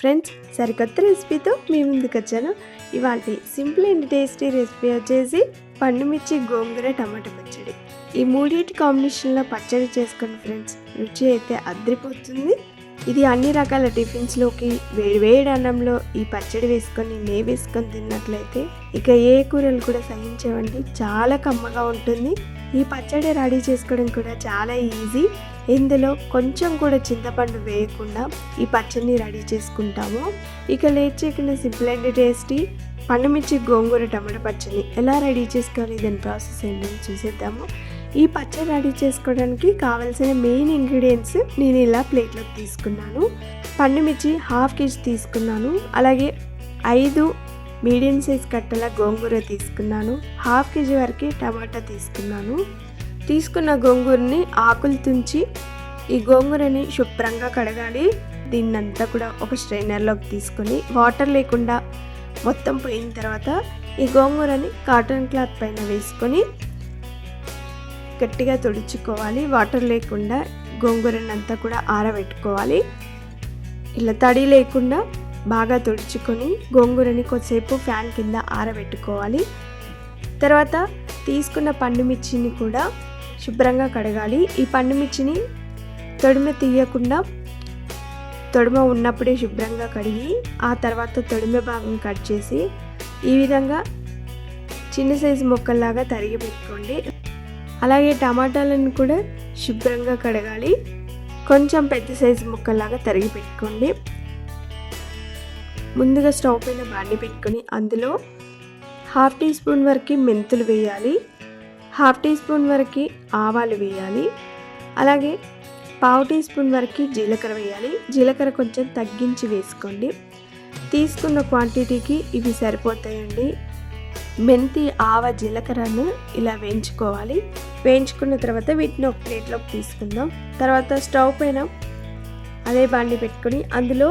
Friends సరికొత్త రెసిపీతో మీ ముందుకు వచ్చాను ఇవాళ సింపుల్ అండ్ టేస్టీ రెసిపీ వచ్చేసి పండుమిర్చి గోంగూర టమాటా పచ్చడి. ఈ మూడింటి కాంబినేషన్లో పచ్చడి చేసుకోండి ఫ్రెండ్స్. రుచి అయితే అద్రిపోతుంది. ఇది అన్ని రకాల టిఫిన్స్లోకి వేడి వేడి అన్నంలో ఈ పచ్చడి వేసుకొని నెయ్యి వేసుకొని తిన్నట్లయితే ఇక ఏ కూరలు కూడా సహించేవండి. చాలా కమ్మగా ఉంటుంది. ఈ పచ్చడి రెడీ చేసుకోవడం కూడా చాలా ఈజీ. ఇందులో కొంచెం కూడా చింతపండు వేయకుండా ఈ పచ్చడిని రెడీ చేసుకుంటాము. ఇక లేట్ చేయకుండా సింపుల్ అండ్ టేస్టీ పండుమిర్చి గోంగూర టమాటా పచ్చడిని ఎలా రెడీ చేసుకోవాలి దాని ప్రాసెస్ ఏంటని చూసేద్దాము. ఈ పచ్చడి రెడీ చేసుకోవడానికి కావాల్సిన మెయిన్ ఇంగ్రీడియంట్స్ నేను ఇలా ప్లేట్లోకి తీసుకున్నాను. పండుమిర్చి హాఫ్ కేజీ తీసుకున్నాను. అలాగే ఐదు మీడియం సైజ్ కట్టల గోంగూర తీసుకున్నాను. హాఫ్ కేజీ వరకు టమాటా తీసుకున్నాను. తీసుకున్న గోంగూరని ఆకులు తుంచి ఈ గోంగూరని శుభ్రంగా కడగాలి. దీన్నంతా కూడా ఒక స్ట్రైనర్లోకి తీసుకొని వాటర్ లేకుండా మొత్తం పోయిన తర్వాత ఈ గోంగూరని కాటన్ క్లాత్ పైన వేసుకొని గట్టిగా తుడుచుకోవాలి. వాటర్ లేకుండా గోంగూరని అంతా కూడా ఆరబెట్టుకోవాలి. ఇలా తడి లేకుండా బాగా తుడుచుకొని గోంగూరని కొద్దిసేపు ఫ్యాన్ కింద ఆరబెట్టుకోవాలి. తర్వాత తీసుకున్న పండుమిర్చిని కూడా శుభ్రంగా కడగాలి. ఈ పండుమిర్చిని తొడిమ తీయకుండా తొడిమ ఉన్నప్పుడే శుభ్రంగా కడిగి ఆ తర్వాత తొడిమ భాగం కట్ చేసి ఈ విధంగా చిన్న సైజు ముక్కల్లాగా తరిగి పెట్టుకోండి. అలాగే టమాటాలను కూడా శుభ్రంగా కడగాలి. కొంచెం పెద్ద సైజు ముక్కల్లాగా తరిగి పెట్టుకోండి. ముందుగా స్టవ్ పైన బాండి పెట్టుకొని అందులో హాఫ్ టీ స్పూన్ వరకు మెంతులు వేయాలి. హాఫ్ టీ స్పూన్ వరకు ఆవాలు వేయాలి. అలాగే పావు టీ స్పూన్ వరకు జీలకర్ర వేయాలి. జీలకర్ర కొంచెం తగ్గించి వేసుకోండి. తీసుకున్న క్వాంటిటీకి ఇవి సరిపోతాయండి. మెంతి ఆవ జీలకర్రను ఇలా వేయించుకోవాలి. వేయించుకున్న తర్వాత వీటిని ఒక ప్లేట్లోకి తీసుకుందాం. తర్వాత స్టవ్ పైన అదే బాండి పెట్టుకొని అందులో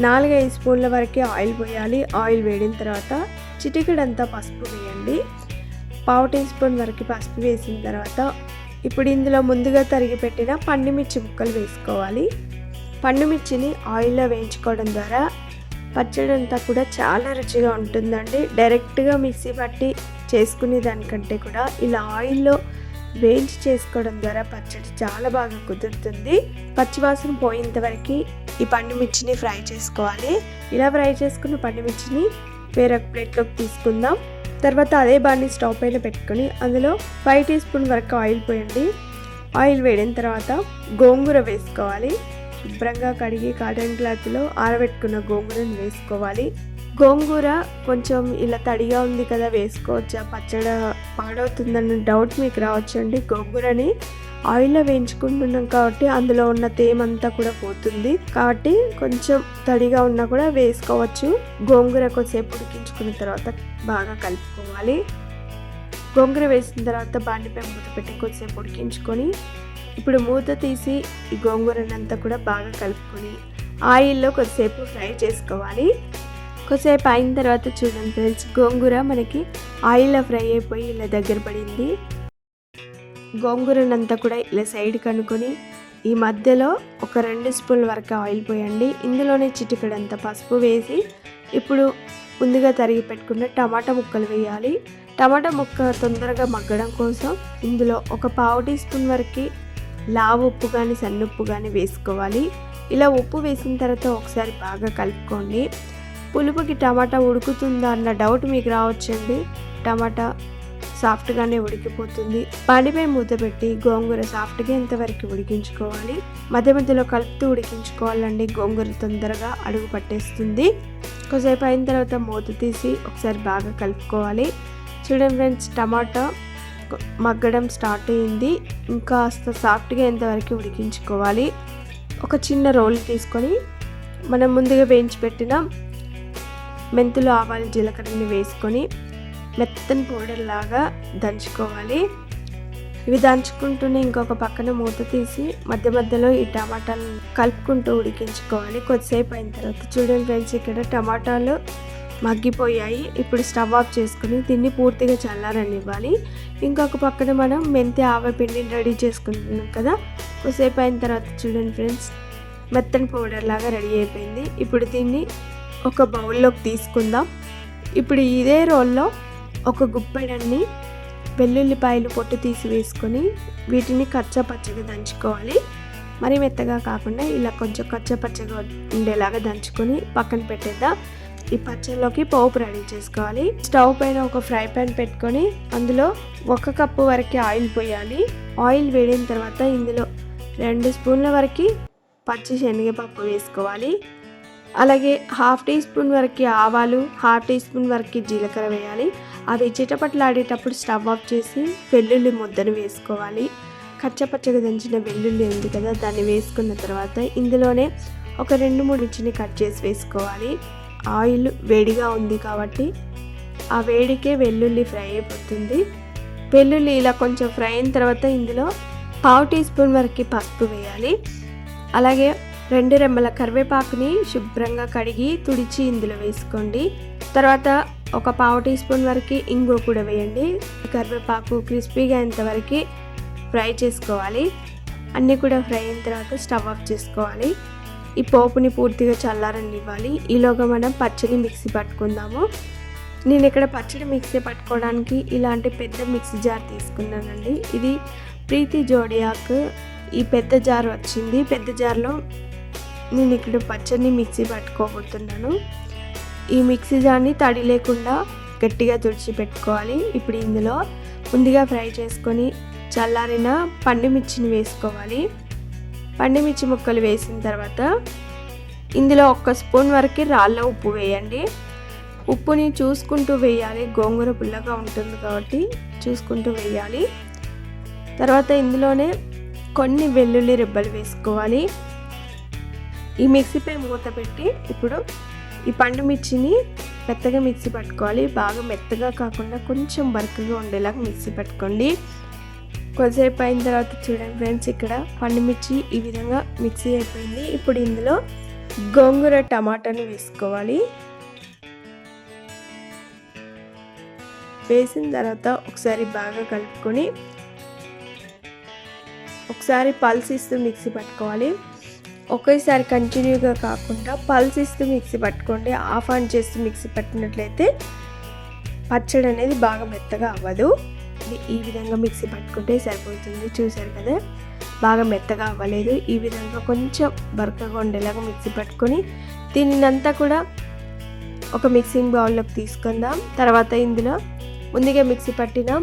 నాలుగైదు స్పూన్ల వరకు ఆయిల్ పోయాలి. ఆయిల్ వేడిన తర్వాత చిటికెడంతా పసుపు వేయండి. పావు టీ స్పూన్ వరకు పసుపు వేసిన తర్వాత ఇప్పుడు ఇందులో ముందుగా తరిగి పెట్టిన పండుమిర్చి ముక్కలు వేసుకోవాలి. పండుమిర్చిని ఆయిల్లో వేయించుకోవడం ద్వారా పచ్చడి అంతా కూడా చాలా రుచిగా ఉంటుందండి. డైరెక్ట్గా మిక్సీ పట్టి చేసుకునే దానికంటే కూడా ఇలా ఆయిల్లో వేయించి చేసుకోవడం ద్వారా పచ్చడి చాలా బాగా కుదురుతుంది. పచ్చివాసన పోయేంత వరకు ఈ పండుమిర్చిని ఫ్రై చేసుకోవాలి. ఇలా ఫ్రై చేసుకున్న పండుమిర్చిని వేరొక ప్లేట్లోకి తీసుకుందాం. తర్వాత అదే బాండి స్టవ్ పైన పెట్టుకొని అందులో ఫైవ్ టీ స్పూన్ వరకు ఆయిల్ పోయండి. ఆయిల్ వేడిన తర్వాత గోంగూర వేసుకోవాలి. శుభ్రంగా కడిగి కాటన్ క్లాత్లో ఆరబెట్టుకున్న గోంగూరను వేసుకోవాలి. గోంగూర కొంచెం ఇలా తడిగా ఉంది కదా వేసుకోవచ్చా? పచ్చడి పాడవుతుందన్న డౌట్ మీకు రావచ్చండి. గోంగూరని ఆయిల్లో వేయించుకుంటున్నాం కాబట్టి అందులో ఉన్న తేమంతా కూడా పోతుంది. కాబట్టి కొంచెం తడిగా ఉన్నా కూడా వేసుకోవచ్చు. గోంగూర కొద్దిసేపు ఉడికించుకున్న తర్వాత బాగా కలుపుకోవాలి. గోంగూర వేసిన తర్వాత బాండిపై మూత పెట్టి కొద్దిసేపు ఉడికించుకొని ఇప్పుడు మూత తీసి ఈ గోంగూరనంతా కూడా బాగా కలుపుకొని ఆయిల్లో కొద్దిసేపు ఫ్రై చేసుకోవాలి. కొద్దిసేపు అయిన తర్వాత చూడండి ఫ్రెండ్స్ గోంగూర మనకి ఆయిల్లో ఫ్రై అయిపోయి ఇలా దగ్గర పడింది. గోంగూరనంతా కూడా ఇలా సైడ్ కనుకొని ఈ మధ్యలో ఒక రెండు స్పూన్ల వరకు ఆయిల్ పోయండి. ఇందులోనే చిటికడంత పసుపు వేసి ఇప్పుడు ముందుగా తరిగి పెట్టుకున్న టమాటా ముక్కలు వేయాలి. టమాటా ముక్క తొందరగా మగ్గడం కోసం ఇందులో ఒక పావు టీ స్పూన్ వరకు లావు ఉప్పు కానీ సన్నుప్పు కానీ వేసుకోవాలి. ఇలా ఉప్పు వేసిన తర్వాత ఒకసారి బాగా కలుపుకోండి. పులుపుకి టమాటా ఉడుకుతుందా అన్న డౌట్ మీకు రావచ్చండి. టమాటా సాఫ్ట్గానే ఉడికిపోతుంది. పాడిపై మూత పెట్టి గోంగూర సాఫ్ట్గా ఎంతవరకు ఉడికించుకోవాలి. మధ్య మధ్యలో కలుపుతూ ఉడికించుకోవాలండి. గోంగూర తొందరగా అడుగు పట్టేస్తుంది. కొద్దిసేపు అయిన తర్వాత మూత తీసి ఒకసారి బాగా కలుపుకోవాలి. చూడండి ఫ్రెండ్స్ టమాటా మగ్గడం స్టార్ట్ అయింది. ఇంకా సాఫ్ట్గా ఎంతవరకు ఉడికించుకోవాలి. ఒక చిన్న రోల్ తీసుకొని మనం ముందుగా వేయించి పెట్టిన మెంతులు ఆవాలు జీలకర్రని వేసుకొని మెత్తని పౌడర్ లాగా దంచుకోవాలి. ఇవి దంచుకుంటూనే ఇంకొక పక్కన మూత తీసి మధ్య మధ్యలో ఈ టమాటాలు కలుపుకుంటూ ఉడికించుకోవాలి. కొద్దిసేపు అయిన తర్వాత చూడండి ఫ్రెండ్స్ ఇక్కడ టమాటాలు మగ్గిపోయాయి. ఇప్పుడు స్టవ్ ఆఫ్ చేసుకుని దీన్ని పూర్తిగా చల్లారనివ్వాలి. ఇంకొక పక్కన మనం మెంతి ఆవ పిండిని రెడీ చేసుకుంటున్నాం కదా. కొద్దిసేపు అయిన తర్వాత చూడండి ఫ్రెండ్స్ మెత్తని పౌడర్ లాగా రెడీ అయిపోయింది. ఇప్పుడు దీన్ని ఒక బౌల్లోకి తీసుకుందాం. ఇప్పుడు ఇదే రోల్లో ఒక గుప్పెడన్ని వెల్లుల్లిపాయలు పొట్టు తీసి వేసుకొని వీటిని కచ్చా పచ్చగా దంచుకోవాలి. మరి మెత్తగా కాకుండా ఇలా కొంచెం కచ్చా పచ్చగా ఉండేలాగా దంచుకొని పక్కన పెట్టేద్దాం. ఈ పచ్చళ్ళలోకి పోపు రెడీ చేసుకోవాలి. స్టవ్ పైన ఒక ఫ్రై పాన్ పెట్టుకొని అందులో ఒక కప్పు వరకు ఆయిల్ పోయాలి. ఆయిల్ వేడిన తర్వాత ఇందులో రెండు స్పూన్ల వరకు పచ్చి శనగపప్పు వేసుకోవాలి. అలాగే హాఫ్ టీ స్పూన్ వరకు ఆవాలు హాఫ్ టీ స్పూన్ వరకు జీలకర్ర వేయాలి. అవి చిటపట్లాడేటప్పుడు స్టవ్ ఆఫ్ చేసి వెల్లుల్లి ముద్దను వేసుకోవాలి. కచ్చపచ్చగా దంచిన వెల్లుల్లి ఉంది కదా దాన్ని వేసుకున్న తర్వాత ఇందులోనే ఒక రెండు మూడు ఇంచుని కట్ చేసి వేసుకోవాలి. ఆయిల్ వేడిగా ఉంది కాబట్టి ఆ వేడికే వెల్లుల్లి ఫ్రై అయిపోతుంది. వెల్లుల్లి ఇలా కొంచెం ఫ్రై అయిన తర్వాత ఇందులో పావు టీ స్పూన్ వరకు పసుపు వేయాలి. అలాగే రెండు రెమ్మల కరివేపాకుని శుభ్రంగా కడిగి తుడిచి ఇందులో వేసుకోండి. తర్వాత ఒక పావు టీ స్పూన్ వరకు ఇంగు కూడా వేయండి. కరివేపాకు క్రిస్పీగా అయ్యేంతవరకు ఫ్రై చేసుకోవాలి. అన్నీ కూడా ఫ్రై అయిన తర్వాత స్టవ్ ఆఫ్ చేసుకోవాలి. ఈ పోపుని పూర్తిగా చల్లారని ఇవ్వాలి ఈలోగా మనం పచ్చడి మిక్సీ పట్టుకుందాము. నేను ఇక్కడ పచ్చడి మిక్సీ పట్టుకోవడానికి ఇలాంటి పెద్ద మిక్సీ జార్ తీసుకున్నానండి. ఇది ప్రీతి జోడియాక్. ఈ పెద్ద జార్ వచ్చింది. పెద్ద జార్లో నేను ఇక్కడ పచ్చడిని మిక్సీ పట్టుకోబోతున్నాను. ఈ మిక్సీ జార్ని తడి లేకుండా గట్టిగా తుడిచి పెట్టుకోవాలి. ఇప్పుడు ఇందులో ముందుగా ఫ్రై చేసుకొని చల్లారిన పండుమిర్చిని వేసుకోవాలి. పండుమిర్చి ముక్కలు వేసిన తర్వాత ఇందులో ఒక్క స్పూన్ వరకు రాళ్ళ ఉప్పు వేయండి. ఉప్పుని చూసుకుంటూ వేయాలి. గోంగూర పుల్లగా ఉంటుంది కాబట్టి చూసుకుంటూ వేయాలి. తర్వాత ఇందులోనే కొన్ని వెల్లుల్లి రెబ్బలు వేసుకోవాలి. ఈ మిక్సీపై మూత పెట్టి ఇప్పుడు ఈ పండు మిర్చిని మెత్తగా మిక్సీ పట్టుకోవాలి. బాగా మెత్తగా కాకుండా కొంచెం బరకగా ఉండేలాగా మిక్సీ పట్టుకోండి. కొద్దిసేపు అయిన తర్వాత చూడండి ఫ్రెండ్స్ ఇక్కడ పండుమిర్చి ఈ విధంగా మిక్సీ అయిపోయింది. ఇప్పుడు ఇందులో గోంగూర టమాటాను వేసుకోవాలి. వేసిన తర్వాత ఒకసారి బాగా కలుపుకొని ఒకసారి పల్స్ ఇస్తూ మిక్సీ పట్టుకోవాలి. ఒకేసారి కంటిన్యూగా కాకుండా పల్స్ ఇస్తూ మిక్సీ పట్టుకోండి. ఆఫ్ ఆన్ చేస్తూ మిక్సీ పట్టినట్లయితే పచ్చడి అనేది బాగా మెత్తగా అవ్వదు. ఈ విధంగా మిక్సీ పట్టుకుంటే సరిపోతుంది. చూసారు కదా? బాగా మెత్తగా అవ్వలేదు. ఈ విధంగా కొంచెం బరకగా ఉండేలాగా మిక్సీ పట్టుకొని దీనినంతా కూడా ఒక మిక్సింగ్ బౌల్లోకి తీసుకుందాం. తర్వాత ఇందులో ముందుగా మిక్సీ పట్టిన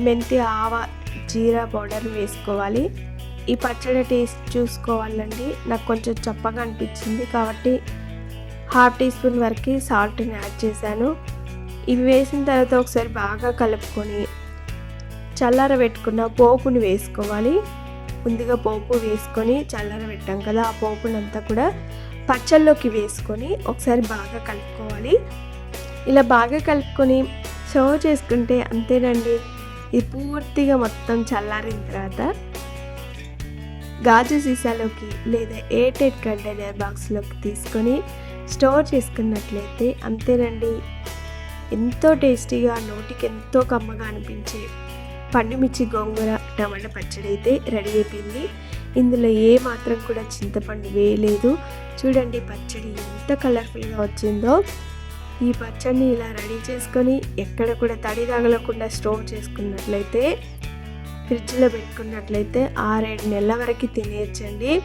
మెంతి ఆవ జీరా పౌడర్ వేసుకోవాలి. ఈ పచ్చడి టేస్ట్ చూసుకోవాలండి. నాకు కొంచెం చప్పగా అనిపించింది కాబట్టి హాఫ్ టీ స్పూన్ వరకు సాల్ట్ని యాడ్ చేశాను. ఇవి వేసిన తర్వాత ఒకసారి బాగా కలుపుకొని చల్లార పెట్టుకున్న పోపుని వేసుకోవాలి. ముందుగా పోపు వేసుకొని చల్లార పెట్టాం కదా ఆ పోపునంతా కూడా పచ్చళ్ళలోకి వేసుకొని ఒకసారి బాగా కలుపుకోవాలి. ఇలా బాగా కలుపుకొని సర్వ్ చేసుకుంటే అంతేనండి. ఇది పూర్తిగా మొత్తం చల్లారిన తర్వాత గాజు సీసాలోకి లేదా ఎయిర్టైట్ కంటైనర్ బాక్స్లోకి తీసుకొని స్టోర్ చేసుకున్నట్లయితే అంతేనండి. ఎంతో టేస్టీగా నోటికి ఎంతో కమ్మగా అనిపించే పండుమిర్చి గోంగూర టమాటా పచ్చడి అయితే రెడీ అయిపోయింది. ఇందులో ఏ మాత్రం కూడా చింతపండు వేయలేదు. చూడండి పచ్చడి ఎంత కలర్ఫుల్గా వచ్చిందో. ఈ పచ్చడిని ఇలా రెడీ చేసుకొని ఎక్కడ కూడా తడి తగలకుండా స్టోర్ చేసుకున్నట్లయితే ఫ్రిడ్జ్లో పెట్టుకున్నట్లయితే ఆరేడు నెలల వరకు తినేయచ్చండి.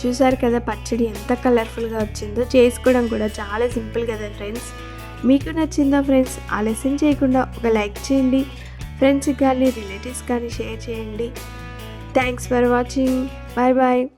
చూసారు కదా పచ్చడి ఎంత కలర్ఫుల్గా వచ్చిందో. చేసుకోవడం కూడా చాలా సింపుల్ కదా ఫ్రెండ్స్. మీకు నచ్చిందా ఫ్రెండ్స్? ఆలస్యం చేయకుండా ఒక లైక్ చేయండి. ఫ్రెండ్స్కి కానీ రిలేటివ్స్ కానీ షేర్ చేయండి. Thanks for watching bye bye